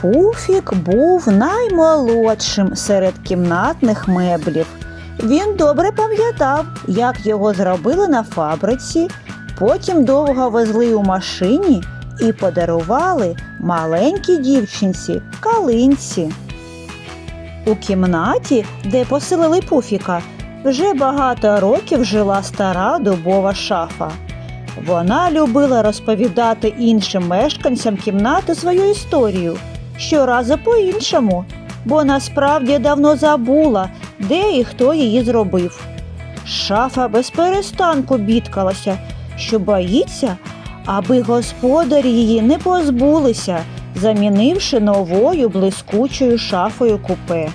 Пуфік був наймолодшим серед кімнатних меблів. Він добре пам'ятав, як його зробили на фабриці, потім довго везли у машині і подарували маленькій дівчинці калинці. У кімнаті, де поселили пуфіка, вже багато років жила стара дубова шафа. Вона любила розповідати іншим мешканцям кімнати свою історію, щоразу по-іншому, бо насправді давно забула, де і хто її зробив. Шафа без перестанку бідкалася, що боїться, аби господарі її не позбулися, замінивши новою блискучою шафою купе.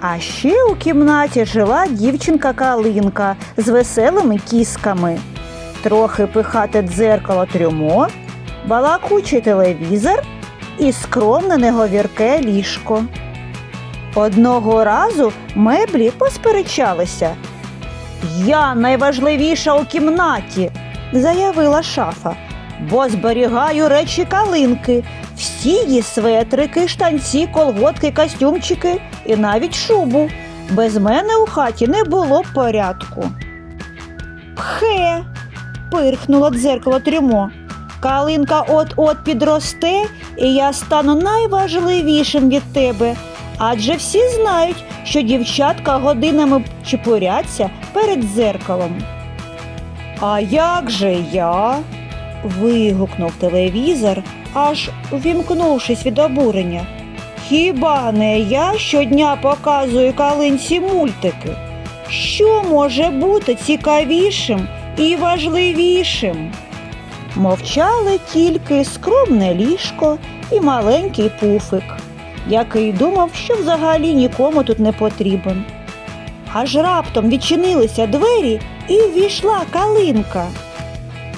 А ще у кімнаті жила дівчинка Калинка з веселими кісками. Трохи пихате дзеркало трюмо, балакучий телевізор і скромне неговірке ліжко. Одного разу меблі посперечалися. Я найважливіша у кімнаті, заявила шафа, бо зберігаю речі калинки, всі її светрики, штанці, колготки, костюмчики і навіть шубу. Без мене у хаті не було порядку. Пхе. пирхнуло дзеркало трюмо. Калинка от-от підросте, і я стану найважливішим від тебе. Адже всі знають, що дівчатка годинами чепуряться перед дзеркалом. А як же я? вигукнув телевізор, аж увімкнувшись від обурення. Хіба не я щодня показую калинці мультики? Що може бути цікавішим і важливішим? Мовчали тільки скромне ліжко і маленький пуфик, який думав, що взагалі нікому тут не потрібен. Аж раптом відчинилися двері і ввійшла калинка.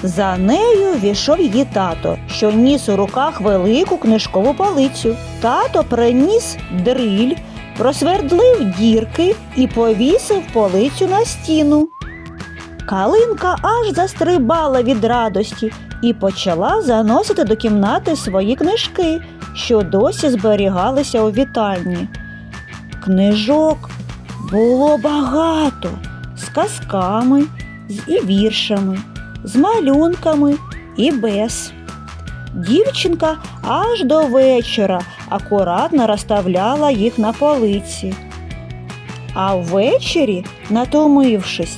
За нею війшов її тато, що ніс у руках велику книжкову палицю. Тато приніс дриль, просвердлив дірки і повісив полицю на стіну. Калинка аж застрибала від радості і почала заносити до кімнати свої книжки, що досі зберігалися у вітальні. Книжок було багато з казками і віршами, з малюнками і без. Дівчинка аж до вечора акуратно розставляла їх на полиці. А ввечері, натомившись,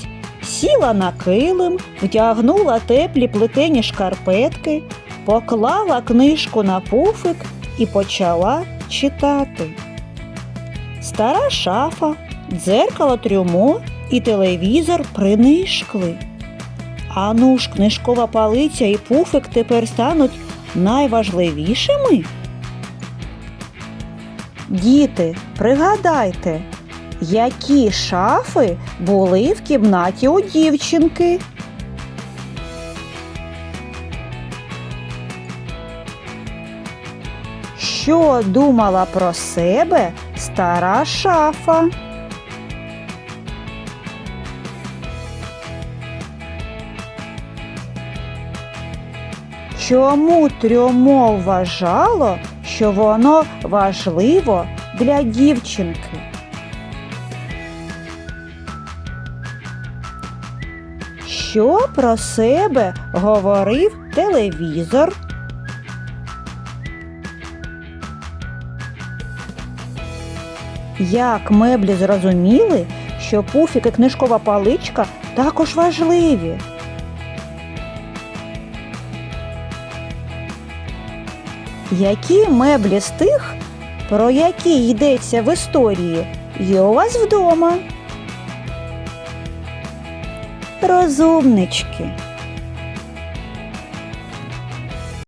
сіла на килим, вдягнула теплі плетені шкарпетки, поклала книжку на пуфик і почала читати. Стара шафа, дзеркало трюмо і телевізор принишкли. А ну ж, книжкова палиця і пуфик тепер стануть найважливішими? Діти, пригадайте, які шафи були в кімнаті у дівчинки? Що думала про себе стара шафа? Чому трьомо вважало, що воно важливо для дівчинки? Що про себе говорив телевізор? Як меблі зрозуміли, що пуфік і книжкова паличка також важливі? Які меблі з тих, про які йдеться в історії, є у вас вдома? Розумнички.